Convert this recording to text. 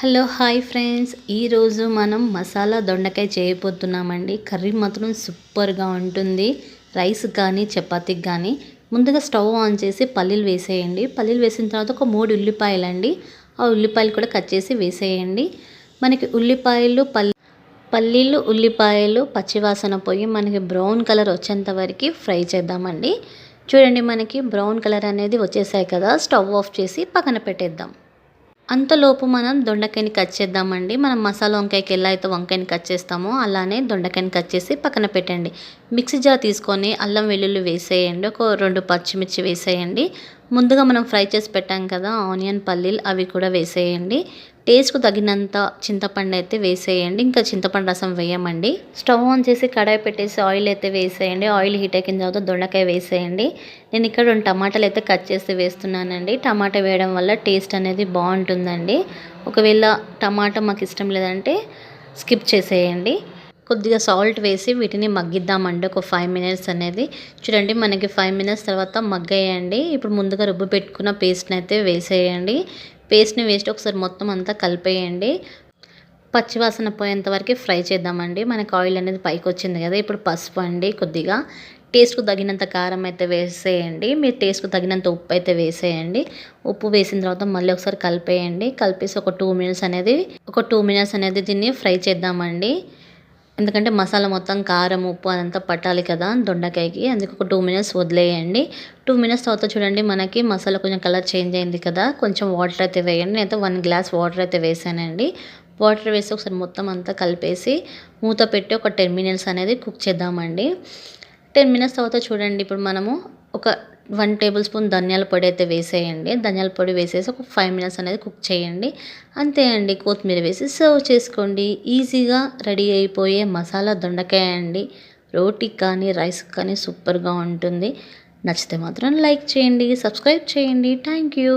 Hello hi friends. ఈరోజు మనం మసాలా దొండకాయ చేయబోతున్నామండి. కర్రీ మాత్రం సూపర్గా ఉంటుంది. రైస్ కానీ చపాతీకి కానీ. ముందుగా స్టవ్ ఆన్ చేసి పల్లీలు వేసేయండి. పల్లీలు వేసిన తర్వాత ఒక మూడు ఉల్లిపాయలు అండి ఆ ఉల్లిపాయలు కూడా కట్ చేసి వేసేయండి. మనకి ఉల్లిపాయలు పల్లి పల్లీలు ఉల్లిపాయలు పచ్చివాసన పోయి మనకి బ్రౌన్ కలర్ వచ్చేంత వరకు ఫ్రై చేద్దామండి. చూడండి మనకి బ్రౌన్ కలర్ అనేది వచ్చేసాయి కదా. స్టవ్ ఆఫ్ చేసి పక్కన పెట్టేద్దాం. అంతలోపు మనం దొండకాయని కట్ చేద్దామండి. మనం మసాలా వంకాయకి ఎలా అయితే వంకాయని కట్ చేస్తామో అలానే దొండకాయని కట్ చేసి పక్కన పెట్టండి. మిక్సీ జార్ తీసుకొని అల్లం వెల్లుల్లి వేసేయండి. ఒక రెండు పచ్చిమిర్చి వేసేయండి. ముందుగా మనం ఫ్రై చేసి పెట్టాం కదా ఆనియన్ పల్లీలు అవి కూడా వేసేయండి. టేస్ట్కు తగినంత చింతపండు అయితే వేసేయండి. ఇంకా చింతపండు రసం వేయమండి. స్టవ్ ఆన్ చేసి కడాయి పెట్టేసి ఆయిల్ అయితే వేసేయండి. ఆయిల్ హీట్ ఎక్కిన తర్వాత దొండకాయ వేసేయండి. నేను ఇక్కడ రెండు టమాటాలు అయితే కట్ చేసి వేస్తున్నానండి. టమాటా వేయడం వల్ల టేస్ట్ అనేది బాగుంటుందండి. ఒకవేళ టమాటా మాకు ఇష్టం లేదంటే స్కిప్ చేసేయండి. కొద్దిగా సాల్ట్ వేసి వీటిని మగ్గిద్దామండి. ఒక ఫైవ్ మినిట్స్ అనేది. చూడండి మనకి ఫైవ్ మినిట్స్ తర్వాత మగ్గేయండి. ఇప్పుడు ముందుగా రుబ్బు పెట్టుకున్న పేస్ట్ని అయితే వేసేయండి. పేస్ట్ని వేస్ట్ ఒకసారి మొత్తం అంతా కలిపేయండి. పచ్చివాసన పోయేంత వరకు ఫ్రై చేద్దామండి. మనకి ఆయిల్ అనేది పైకి వచ్చింది కదా ఇప్పుడు పసుపు అండి కొద్దిగా. టేస్ట్కు తగినంత కారం అయితే వేసేయండి. మీరు టేస్ట్కు తగినంత ఉప్పు అయితే వేసేయండి. ఉప్పు వేసిన తర్వాత మళ్ళీ ఒకసారి కలిపేయండి. కలిపేసి ఒక టూ మినిట్స్ అనేది ఒక టూ మినిట్స్ అనేది దీన్ని ఫ్రై చేద్దామండి. ఎందుకంటే మసాలా మొత్తం కారం ఉప్పు అదంతా పట్టాలి కదా దొండకాయకి. అందుకు ఒక టూ మినిట్స్ వదిలేయండి. టూ మినిట్స్ తర్వాత చూడండి మనకి మసాలా కొంచెం కలర్ చేంజ్ అయింది కదా. కొంచెం వాటర్ అయితే వేయండి. నేనైతే వన్ గ్లాస్ వాటర్ అయితే వేసానండి. వాటర్ వేసి ఒకసారి మొత్తం అంతా కలిపేసి మూత పెట్టి ఒక టెన్ మినిట్స్ అనేది కుక్ చేద్దామండి. టెన్ మినిట్స్ తర్వాత చూడండి. ఇప్పుడు మనము ఒక వన్ టేబుల్ స్పూన్ ధనియాల పొడి అయితే వేసేయండి. ధనియాల పొడి వేసేసి ఒక ఫైవ్ మినిట్స్ అనేది కుక్ చేయండి. అంతే అండి. కొత్తిమీర వేసి సర్వ్ చేసుకోండి. ఈజీగా రెడీ అయిపోయే మసాలా దొండకాయ అండి. రోటీ కానీ రైస్ కానీ సూపర్గా ఉంటుంది. నచ్చితే మాత్రం లైక్ చేయండి సబ్స్క్రైబ్ చేయండి. Thank you.